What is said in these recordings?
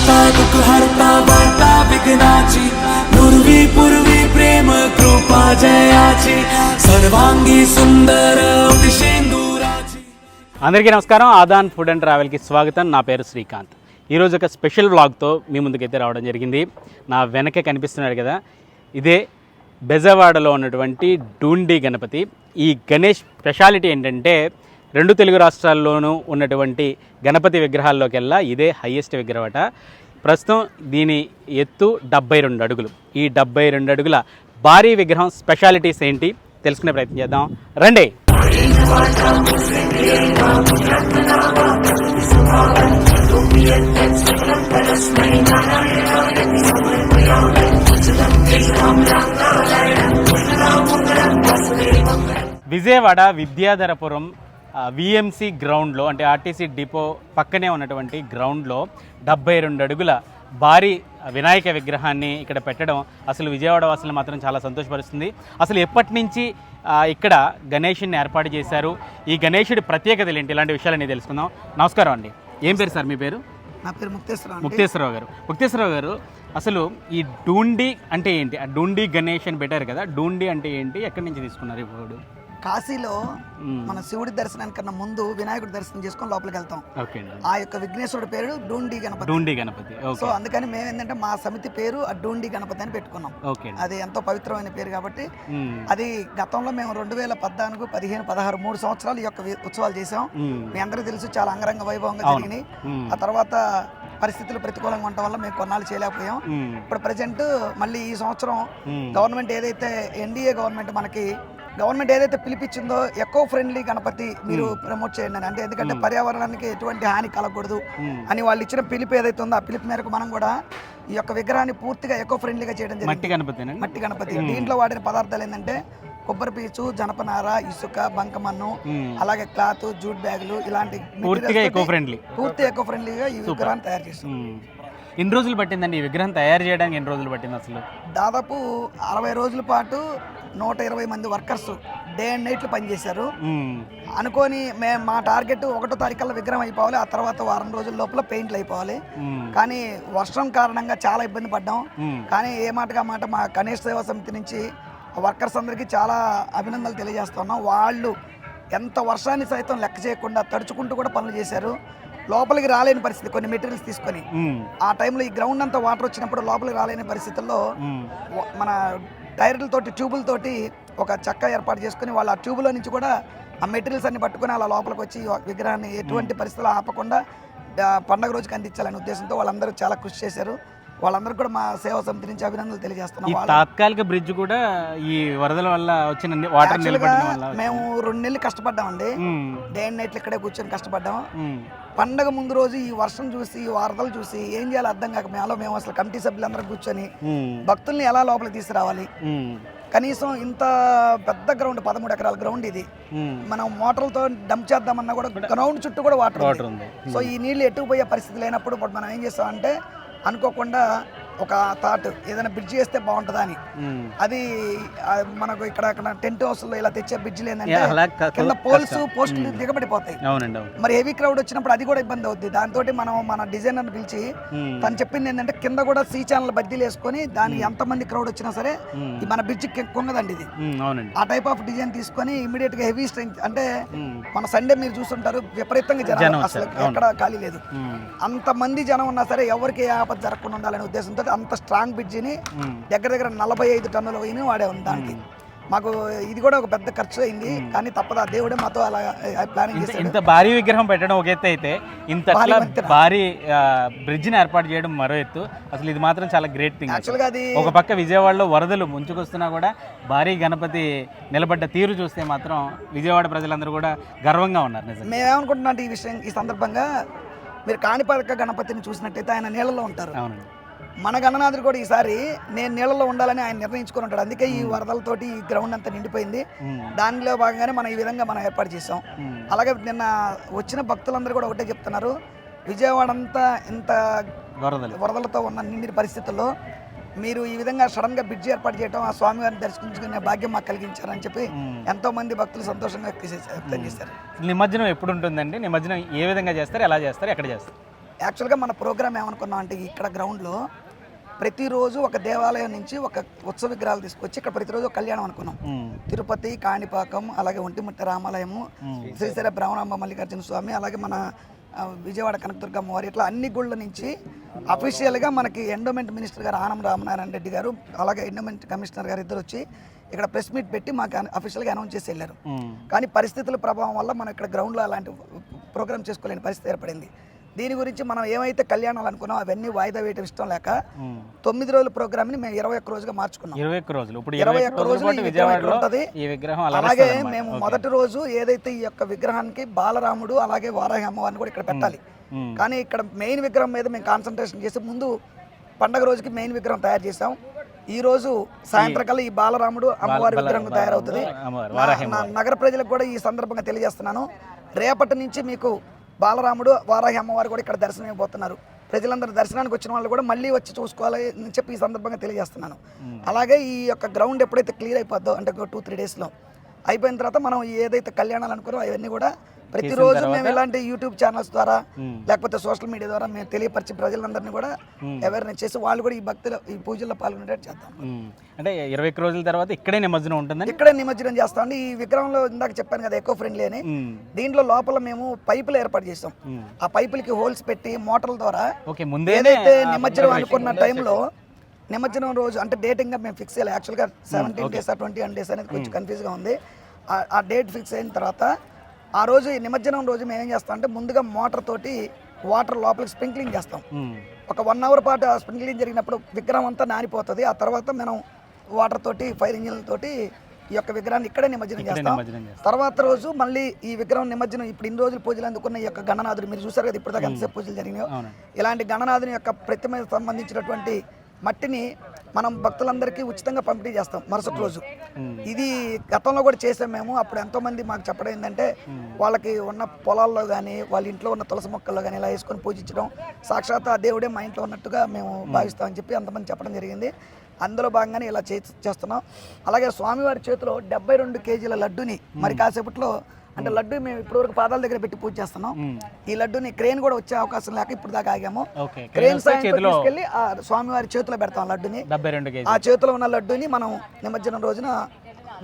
करता दुःख हरता वार्ता विघ्नाची पूर्वी पूर्वी प्रेम कृपा जयाची सर्वांगी सुंदर शेंदुराची అందరికీ నమస్కారం ఆదాన్ ఫుడ్ అండ్ ట్రావెల్కి స్వాగతం నా పేరు శ్రీకాంత్ ఈరోజు ఒక స్పెషల్ వ్లాగ్తో మీ ముందుకైతే రావడం జరిగింది నా వెనక కనిపిస్తున్నాడు కదా ఇదే బెజవాడలో ఉన్నటువంటి డూండి గణపతి ఈ గణేష్ స్పెషాలిటీ ఏంటంటే రెండు తెలుగు రాష్ట్రాల్లోనూ ఉన్నటువంటి గణపతి విగ్రహాల్లోకెల్లా ఇదే హయ్యెస్ట్ విగ్రహం అట ప్రస్తుతం దీని ఎత్తు డెబ్బై రెండు అడుగులు. ఈ డెబ్బై రెండు అడుగుల భారీ విగ్రహం స్పెషాలిటీస్ ఏంటి? తెలుసుకునే ప్రయత్నం చేద్దాం. రండి. విజయవాడ విద్యాధరపురం విఎంసి గ్రౌండ్లో అంటే ఆర్టీసీ డిపో పక్కనే ఉన్నటువంటి గ్రౌండ్లో డెబ్బై రెండు అడుగుల భారీ వినాయక విగ్రహాన్ని ఇక్కడ పెట్టడం అసలు విజయవాడ వాసులు మాత్రం చాలా సంతోషపరుస్తుంది. అసలు ఎప్పటి నుంచి ఇక్కడ గణేషుని ఏర్పాటు చేశారు? ఈ గణేషుడి ప్రత్యేకతలు ఏంటి? ఇలాంటి విషయాలన్నీ తెలుసుకుందాం. నమస్కారం అండి. ఏం పేరు సార్ మీ పేరు? నా పేరు ముక్తేశ్వర అండి. ముక్తేశ్వరరావు గారు. ముక్తేశ్వరరావు గారు అసలు ఈ డూండి అంటే ఏంటి? ఆ డూండి గణేష్ అని పెట్టారు కదా డూండి అంటే ఏంటి? ఎక్కడి నుంచి తీసుకున్నారు ఇప్పుడు కాశీలో. మన శివుడి దర్శనానికన్నా ముందు వినాయకుడి దర్శనం చేసుకొని లోపలికి వెళ్తాం ఆ యొక్క విఘ్నేశ్వరుడి పేరు డూండి గణపతి డూండి గణపతి సో అందుకని మేము ఏంటంటే మా సమితి పేరు ఆ డూండి గణపతి అని పెట్టుకున్నాం అది ఎంతో పవిత్రమైన పేరు కాబట్టి. అది గతంలో మేము రెండు వేల పద్నాలుగు పదిహేను పదహారు మూడు సంవత్సరాలు ఈ యొక్క ఉత్సవాలు చేసాం. మీ అందరికీ తెలుసు చాలా అంగరంగ వైభవంగా. జరిగినాయి. ఆ తర్వాత పరిస్థితులు ప్రతికూలంగా ఉండటం వల్ల మేము కొన్నాళ్ళు చేయలేకపోయాం. ఇప్పుడు ప్రజెంట్ మళ్ళీ ఈ సంవత్సరం. గవర్నమెంట్ ఏదైతే ఎన్డీఏ గవర్నమెంట్ మనకి గవర్నమెంట్ ఏదైతే పిలిపించిందో ఎకో ఫ్రెండ్లీ గణపతి మీరు ప్రమోట్ చేయండి అని. అంటే ఎందుకంటే పర్యావరణానికి ఎటువంటి హాని కలగకూడదు మ్మ్. అని వాళ్ళు ఇచ్చిన పిలుపు ఏదైతే ఉందో ఆ పిలుపు మేరకు మనం కూడా ఈ యొక్క విగ్రహాన్ని పూర్తిగా ఎకో ఫ్రెండ్లీగా చేయడం మట్టి గణపతినండి మట్టి గణపతి. దీంట్లో వాడిన పదార్థాలు ఏంటంటే కొబ్బరి పీచు జనపనార ఇసుక బంకమన్ను. అలాగే క్లాత్ జూట్ బ్యాగులు ఇలాంటి పూర్తిగా ఎకో ఫ్రెండ్లీ పూర్తి ఎకో ఫ్రెండ్లీగా ఈ విగ్రహాన్ని తయారు చేస్తాం ఎన్ని రోజులు పట్టిందండి ఈ విగ్రహం తయారు చేయడానికి ఎన్ని రోజులు పట్టింది అసలు దాదాపు అరవై రోజుల పాటు నూట ఇరవై మంది వర్కర్స్ డే అండ్ నైట్లు పనిచేశారు. అనుకొని మేము మా టార్గెట్ ఒకటో తారీఖుల్లో విగ్రహం అయిపోవాలి ఆ తర్వాత వారం రోజుల లోపల పెయింట్లు అయిపోవాలి. కానీ వర్షం కారణంగా చాలా ఇబ్బంది పడ్డాం. కానీ ఏ మాటగా మాట మా గణేష్ సేవా సమితి నుంచి వర్కర్స్ అందరికీ చాలా అభినందనలు తెలియజేస్తున్నాం వాళ్ళు ఎంత వర్షాన్ని సైతం లెక్క చేయకుండా తడుచుకుంటూ కూడా పనులు చేశారు లోపలికి రాలేని పరిస్థితి కొన్ని మెటీరియల్స్ తీసుకొని. ఆ టైంలో ఈ గ్రౌండ్ అంతా వాటర్ వచ్చినప్పుడు లోపలికి రాలేని పరిస్థితుల్లో మన టైర్లతోటి ట్యూబులతోటి ఒక చెక్క ఏర్పాటు చేసుకుని వాళ్ళు ఆ ట్యూబులో నుంచి కూడా ఆ మెటీరియల్స్ అన్ని పట్టుకొని అలా లోపలికి వచ్చి విగ్రహాన్ని ఎటువంటి పరిస్థితుల్లో ఆపకుండా పండగ రోజుకి అందించాలనే ఉద్దేశంతో వాళ్ళందరూ చాలా కృషి చేశారు. వాళ్ళందరూ కూడా మా సేవా సమితి నుంచి అభినందనలు తెలియజేస్తున్నాం తాత్కాలిక బ్రిడ్జ్ కూడా ఈ వరదల వల్ల వచ్చిన వాటర్ యాక్చువల్గా నిలబడడం వల్ల మేము రెండు నెలలు కష్టపడ్డామండి. డే అండ్ నైట్లు ఇక్కడే కూర్చొని కష్టపడ్డాం. పండగ ముందు రోజు ఈ వర్షం చూసి ఈ వరదలు చూసి ఏం చేయాలో అర్థం కాక మేము మేము అసలు కమిటీ సభ్యులందరూ కూర్చొని. భక్తుల్ని ఎలా లోపలికి తీసుకురావాలి. కనీసం ఇంత పెద్ద గ్రౌండ్ పదమూడు ఎకరాల గ్రౌండ్ ఇది. మనం మోటార్లతో డంప్ చేద్దామన్నా కూడా గ్రౌండ్ చుట్టూ కూడా వాటర్ వాటర్ ఉంది సో ఈ నీళ్ళు ఎటు పోయే పరిస్థితి లేనప్పుడు మనం ఏం చేస్తామంటే అనుకోకుండా ఒక థాట్ ఏదైనా బ్రిడ్జ్ చేస్తే బాగుంటుందా అని. అది మనకు ఇక్కడ అక్కడ టెంట్ హౌస్లో ఇలా తెచ్చే అలా క- కింద. పోల్స్ పోస్టులు దిగబడిపోతాయి మరి హెవీ క్రౌడ్ వచ్చినప్పుడు అది కూడా ఇబ్బంది అవుద్ది దాంతో మనం మన డిజైనర్ పిలిచి. తను చెప్పింది ఏంటంటే కింద కూడా సి ఛానల్ బద్దీలు వేసుకొని దానికి ఎంతమంది క్రౌడ్ వచ్చినా సరే మన బ్రిడ్జ్ కుంగదండి ఇది ఆ టైప్ ఆఫ్ డిజైన్ తీసుకొని ఇమీడియట్గా హెవీ స్ట్రెంగ్త్ అంటే. మన సండే మీరు చూస్తుంటారు విపరీతంగా జనం అసలు. ఎక్కడ ఖాళీ లేదు. అంత మంది జనం ఉన్నా సరే ఎవరికి ఏ ఆపద జరగకుండా ఉండాలనే ఉద్దేశంతో అంత స్ట్రాంగ్ బ్రిడ్జిని. దగ్గర దగ్గర నలభై ఐదు టన్నుల పోయిన వాడే దానికి. మాకు ఇది కూడా ఒక పెద్ద ఖర్చు అయింది కానీ తప్పదు దేవుడే మాతో అలా ప్లానింగ్ చేశాడు. ఇంత భారీ విగ్రహం పెట్టడం ఒక ఎత్తు అయితే ఇంత భారీ బ్రిడ్జ్ని ఏర్పాటు చేయడం మరో ఎత్తు. అసలు ఇది మాత్రం చాలా గ్రేట్ థింగ్ యాక్చువల్గా అది ఒక పక్క విజయవాడలో వరదలు ముంచుకొస్తున్నా కూడా భారీ గణపతి నిలబడ్డ తీరు చూస్తే మాత్రం విజయవాడ ప్రజలందరూ కూడా గర్వంగా ఉన్నారు నిజంగా. మేమేమనుకుంటున్నాం ఈ విషయం ఈ సందర్భంగా మీరు కాణిపాక గణపతిని చూసినట్టయితే ఆయన నీళ్ళలో ఉంటారు. అవునండి. మన గణనాథుడు కూడా ఈసారి నేను నీళ్ళలో ఉండాలని ఆయన నిర్ణయించుకొని ఉంటాడు. అందుకే ఈ వరదలతోటి ఈ గ్రౌండ్ అంతా నిండిపోయింది. దానిలో భాగంగానే మనం ఈ విధంగా మనం ఏర్పాటు చేసాం. అలాగే నిన్న వచ్చిన భక్తులందరూ కూడా ఒకటే చెప్తున్నారు. విజయవాడ అంతా ఇంత వరదలు. వరదలతో ఉన్న నిండిన పరిస్థితుల్లో మీరు ఈ విధంగా సడన్గా బ్రిడ్జ్ ఏర్పాటు చేయడం ఆ స్వామివారిని దర్శించుకునే భాగ్యం మాకు కలిగించారని చెప్పి. ఎంతో మంది భక్తులు సంతోషంగా వ్యక్తం చేశారు. నిమజ్జనం ఎప్పుడు ఉంటుందండి? నిమజ్జనం ఏ విధంగా చేస్తారు? ఎలా చేస్తారు? ఎక్కడ చేస్తారు? యాక్చువల్గా మన ప్రోగ్రామ్ ఏమనుకున్నాం అంటే ఇక్కడ గ్రౌండ్లో ప్రతిరోజు ఒక దేవాలయం నుంచి ఒక ఉత్సవ విగ్రహాలు తీసుకొచ్చి ఇక్కడ ప్రతిరోజు ఒక కళ్యాణం అనుకున్నాం. తిరుపతి కాణిపాకం అలాగే ఒంటిమిట్ట రామాలయము శ్రీశైల బ్రహ్మరాంబ మల్లికార్జున స్వామి అలాగే మన విజయవాడ కనకదుర్గమ్మ వారి ఇట్లా అన్ని గుళ్ళ నుంచి అఫీషియల్గా మనకి ఎండోమెంట్ మినిస్టర్ గారు ఆనం రామనారాయణ రెడ్డి గారు అలాగే ఎండోమెంట్ కమిషనర్ గారు ఇద్దరు వచ్చి ఇక్కడ ప్రెస్ మీట్ పెట్టి మాకు అఫీషియల్గా అనౌన్స్ చేసి వెళ్ళారు. కానీ పరిస్థితుల ప్రభావం వల్ల మనం ఇక్కడ గ్రౌండ్లో అలాంటి ప్రోగ్రామ్ చేసుకోలేని పరిస్థితి ఏర్పడింది. దీని గురించి మనం ఏమైతే కళ్యాణాలు అనుకున్నాం అవన్నీ వాయిదా వేయటం ఇష్టం లేక తొమ్మిది రోజుల ప్రోగ్రామ్ని మేము ఇరవై ఒక్క రోజుగా మార్చుకున్నాం. ఇరవై ఒక్క రోజులు. ఇప్పుడు ఇరవై ఒక్క రోజుల విజయవాడలో ఉంటది. ఈ విగ్రహం అలా అలాగే. మేము. మొదటి రోజు ఏదైతే ఈ యొక్క విగ్రహానికి బాలరాముడు అలాగే వారాహి అమ్మవారిని కూడా ఇక్కడ పెట్టాలి. కానీ ఇక్కడ మెయిన్ విగ్రహం మీద మేము కాన్సన్ట్రేషన్ చేసి ముందు పండగ రోజుకి మెయిన్ విగ్రహం తయారు చేసాం ఈ రోజు సాయంత్రకల్లా ఈ బాలరాముడు అమ్మవారి విగ్రహం తయారవుతుంది. నా- నా నగర ప్రజలకు కూడా ఈ సందర్భంగా తెలియజేస్తున్నాను. రేపటి నుంచి మీకు బాలరాముడు వారాహి అమ్మవారు కూడా ఇక్కడ దర్శనం ఇవ్వబోతున్నారు ప్రజలందరూ దర్శనానికి వచ్చిన వాళ్ళు కూడా మళ్ళీ వచ్చి చూసుకోవాలి అని చెప్పి ఈ సందర్భంగా తెలియజేస్తున్నాను. అలాగే ఈ యొక్క గ్రౌండ్ ఎప్పుడైతే క్లియర్ అయిపోద్దో అంటే టూ త్రీ డేస్లో అయిపోయిన తర్వాత మనం ఏదైతే కళ్యాణాలు అనుకున్నామో అవన్నీ కూడా ప్రతిరోజు మేము ఇలాంటి యూట్యూబ్ ఛానల్స్ ద్వారా లేకపోతే సోషల్ మీడియా ద్వారా మేము తెలియపరిచి ప్రజలందరినీ కూడా అవేర్నెస్ చేసి వాళ్ళు కూడా ఈ భక్తులు ఈ పూజల్లో పాల్గొనేటట్టు మ్మ్. అంటే ఇరవై రోజుల తర్వాత ఇక్కడే నిమజ్జనం ఉంటుందని? ఇక్కడే నిమజ్జనం చేస్తాం. ఈ విగ్రహంలో ఇందాక చెప్పాను కదా ఎకో ఫ్రెండ్లీ అని. దీంట్లో లోపల మేము పైపులు ఏర్పాటు చేస్తాం. ఆ పైపులకి హోల్స్ పెట్టి మోటార్ల ద్వారా ఏదైతే నిమజ్జనం అనుకున్న టైంలో నిమజ్జనం రోజు అంటే డేట్ ఇంకా మేము ఫిక్స్ చేయాలి. యాక్చువల్గా seventeen days twenty one days అనేది కొంచెం కన్ఫ్యూజ్గా ఉంది. ఆ- డేట్ ఫిక్స్ అయిన తర్వాత ఆ రోజు నిమజ్జనం రోజు మేము ఏం చేస్తాం అంటే ముందుగా మోటార్ తోటి వాటర్ లోపలికి స్ప్రింక్లింగ్ చేస్తాం. మ్మ్. ఒక వన్ అవర్ పాటు ఆ స్ప్రింక్లింగ్ జరిగినప్పుడు విగ్రహం అంతా నానిపోతుంది. ఆ తర్వాత మనం వాటర్ తోటి ఫైర్ ఇంజిన్ తోటి ఈ యొక్క విగ్రహాన్ని ఇక్కడే నిమజ్జనం చేస్తాం. తర్వాత రోజు మళ్ళీ ఈ విగ్రహం నిమజ్జనం ఇప్పుడు ఇన్ని రోజులు పూజలు అందుకున్న ఈ యొక్క గణనాథుడు మీరు చూసారు కదా ఇప్పుడు దాకా ఎంతసేపు పూజలు జరిగినాయో. ఇలాంటి గణనాథుని యొక్క ప్రతిమ సంబంధించినటువంటి మట్టిని మనం భక్తులందరికీ ఉచితంగా పంపిణీ చేస్తాం మరుసటి రోజు. ఇది గతంలో కూడా చేసాం మేము. అప్పుడు ఎంతో మంది మాకు చెప్పడం ఏంటంటే వాళ్ళకి ఉన్న పొలాల్లో కానీ వాళ్ళ ఇంట్లో ఉన్న తులసి మొక్కల్లో కానీ ఇలా వేసుకొని పూజించడం సాక్షాత్ ఆ దేవుడే మా ఇంట్లో ఉన్నట్టుగా మేము భావిస్తామని చెప్పి అంతమంది చెప్పడం జరిగింది. అందులో భాగంగానే ఇలా చే చేస్తున్నాం. అలాగే స్వామివారి చేతిలో డెబ్బై రెండు కేజీల లడ్డుని మరి కాసేపట్లో అంటే లడ్డు మేము ఇప్పటివరకు పాదాల దగ్గర పెట్టి పూజ చేస్తున్నాం. ఈ లడ్డుని క్రేన్ కూడా వచ్చే అవకాశం లేక ఇప్పుడు దాకా ఆగాము. క్రేన్ తీసుకెళ్ళి ఆ స్వామివారి చేతిలో పెడతాం లడ్డుని. ఆ చేతిలో ఉన్న లడ్డుని మనం నిమజ్జనం రోజున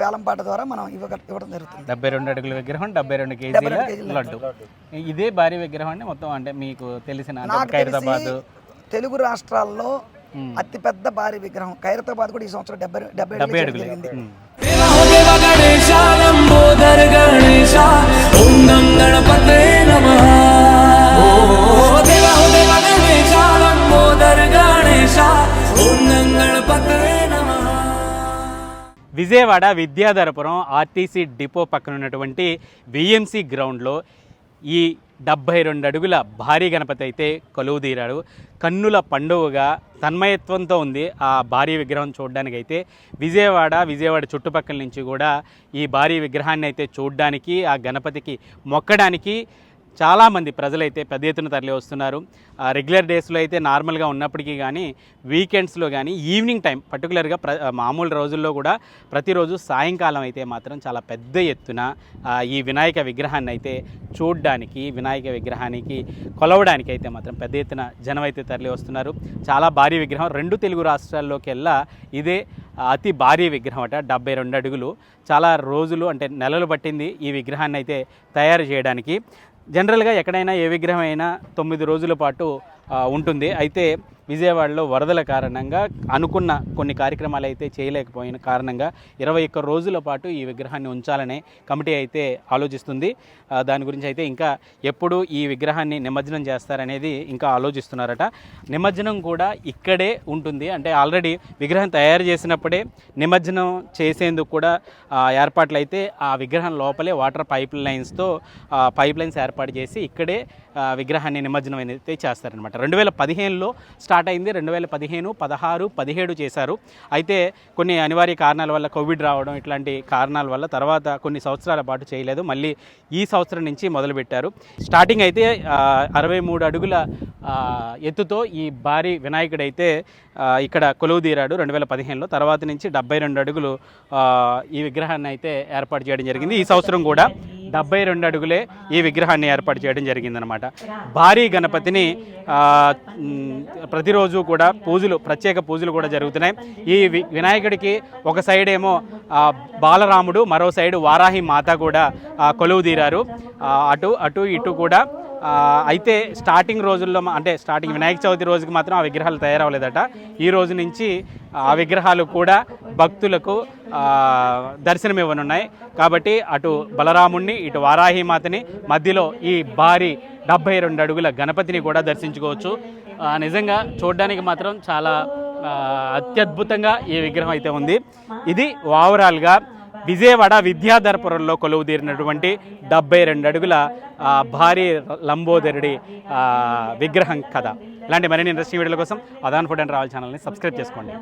వేలంపాట ద్వారా మనం ఇవ్వ ఇవ్వడం జరుగుతుంది. డెబ్బై రెండు అడుగుల విగ్రహం డెబ్బై రెండు కేజీల లడ్డు. ఇదే భారీ విగ్రహం అండి మొత్తం అంటే మీకు తెలిసిన ఖైరతాబాద్ తెలిసి తెలుగు రాష్ట్రాల్లో అతిపెద్ద భారీ విగ్రహం. ఖైరతాబాద్ కూడా ఈ సంవత్సరం డెబ్బై డెబ్బై డెబ్బై అడుగులు. జరిగింది. గణేశ గణేశ ఓం గణపతే నమ విజయవాడ విద్యాధరపురం ఆర్టీసీ డిపో పక్కన ఉన్నటువంటి బిఎంసి గ్రౌండ్లో ఈ డెబ్భై రెండు అడుగుల భారీ గణపతి అయితే కొలువు తీరాడు. కన్నుల పండుగగా తన్మయత్వంతో ఉంది ఆ భారీ విగ్రహం చూడడానికి అయితే విజయవాడ విజయవాడ చుట్టుపక్కల నుంచి కూడా ఈ భారీ విగ్రహాన్ని అయితే చూడడానికి ఆ గణపతికి మొక్కడానికి చాలామంది ప్రజలైతే పెద్ద ఎత్తున తరలి వస్తున్నారు రెగ్యులర్ డేస్లో అయితే నార్మల్గా ఉన్నప్పటికీ కానీ వీకెండ్స్లో కానీ ఈవినింగ్ టైం పర్టికులర్గా ప్ర మామూలు రోజుల్లో కూడా ప్రతిరోజు సాయంకాలం అయితే మాత్రం చాలా పెద్ద ఎత్తున ఈ వినాయక విగ్రహాన్ని అయితే చూడడానికి వినాయక విగ్రహానికి కొలవడానికి అయితే మాత్రం పెద్ద ఎత్తున జనం అయితే తరలి వస్తున్నారు చాలా భారీ విగ్రహం. రెండు తెలుగు రాష్ట్రాల్లోకెల్లా ఇదే అతి భారీ విగ్రహం అట డెబ్బై రెండు అడుగులు. చాలా రోజులు అంటే నెలలు పట్టింది ఈ విగ్రహాన్ని అయితే తయారు చేయడానికి. జనరల్గా ఎక్కడైనా ఏ విగ్రహం అయినా తొమ్మిది రోజుల పాటు ఉంటుంది. అయితే విజయవాడలో వరదల కారణంగా అనుకున్న కొన్ని కార్యక్రమాలు అయితే చేయలేకపోయిన కారణంగా ఇరవై ఒక్క రోజుల పాటు ఈ విగ్రహాన్ని ఉంచాలనే కమిటీ అయితే ఆలోచిస్తుంది. దాని గురించి అయితే ఇంకా ఎప్పుడు ఈ విగ్రహాన్ని నిమజ్జనం చేస్తారనేది ఇంకా ఆలోచిస్తున్నారట. నిమజ్జనం కూడా ఇక్కడే ఉంటుంది. అంటే ఆల్రెడీ విగ్రహం తయారు చేసినప్పుడే నిమజ్జనం చేసేందుకు కూడా ఏర్పాట్లు అయితే ఆ విగ్రహం లోపలే వాటర్ పైప్ లైన్స్తో పైప్ లైన్స్ ఏర్పాటు చేసి ఇక్కడే విగ్రహాన్ని నిమజ్జనం అయితే చేస్తారనమాట రెండు వేల పదిహేనులో స్టార్ట్ అయింది రెండు వేల పదిహేను పదహారు పదిహేడు చేశారు. అయితే కొన్ని అనివార్య కారణాల వల్ల కోవిడ్ రావడం ఇట్లాంటి కారణాల వల్ల తర్వాత కొన్ని సంవత్సరాల పాటు చేయలేదు. మళ్ళీ ఈ సంవత్సరం నుంచి మొదలుపెట్టారు. స్టార్టింగ్ అయితే అరవై మూడు అడుగుల ఎత్తుతో ఈ భారీ వినాయకుడైతే ఇక్కడ కొలువు తీరాడు రెండు వేల పదిహేనులో. తర్వాత నుంచి డెబ్బై రెండు అడుగులు ఈ విగ్రహాన్ని అయితే ఏర్పాటు చేయడం జరిగింది. ఈ సంవత్సరం కూడా డెబ్బై రెండు అడుగులే ఈ విగ్రహాన్ని ఏర్పాటు చేయడం జరిగిందనమాట భారీ గణపతిని ప్రతిరోజు కూడా పూజలు ప్రత్యేక పూజలు కూడా జరుగుతున్నాయి. ఈ వి- వినాయకుడికి ఒక సైడ్ ఏమో బాలరాముడు మరో సైడ్ వారాహి మాత కూడా కొలువు తీరారు. అటు అటు ఇటు కూడా అయితే స్టార్టింగ్ రోజుల్లో అంటే స్టార్టింగ్ వినాయక చవితి రోజుకి మాత్రం ఆ విగ్రహాలు తయారవ్వలేదట. ఈ రోజు నుంచి ఆ విగ్రహాలు కూడా భక్తులకు దర్శనం ఇవ్వనున్నాయి కాబట్టి అటు బలరాముణ్ణి ఇటు వారాహిమాతని మధ్యలో ఈ భారీ డెబ్బై రెండు అడుగుల గణపతిని కూడా దర్శించుకోవచ్చు. నిజంగా చూడడానికి మాత్రం చాలా అత్యద్భుతంగా ఈ విగ్రహం అయితే ఉంది. ఇది ఓవరాల్గా విజయవాడ విద్యాధరపురంలో కొలువు తీరినటువంటి డెబ్బై రెండు అడుగుల భారీ లంబోదరుడి విగ్రహం కథ. ఇలాంటి మరిన్ని ఇంట్రెస్టింగ్ వీడియోల కోసం అదాన్ ఫుడ్ అండ్ ట్రావెల్ ఛానల్ని సబ్స్క్రైబ్ చేసుకోండి.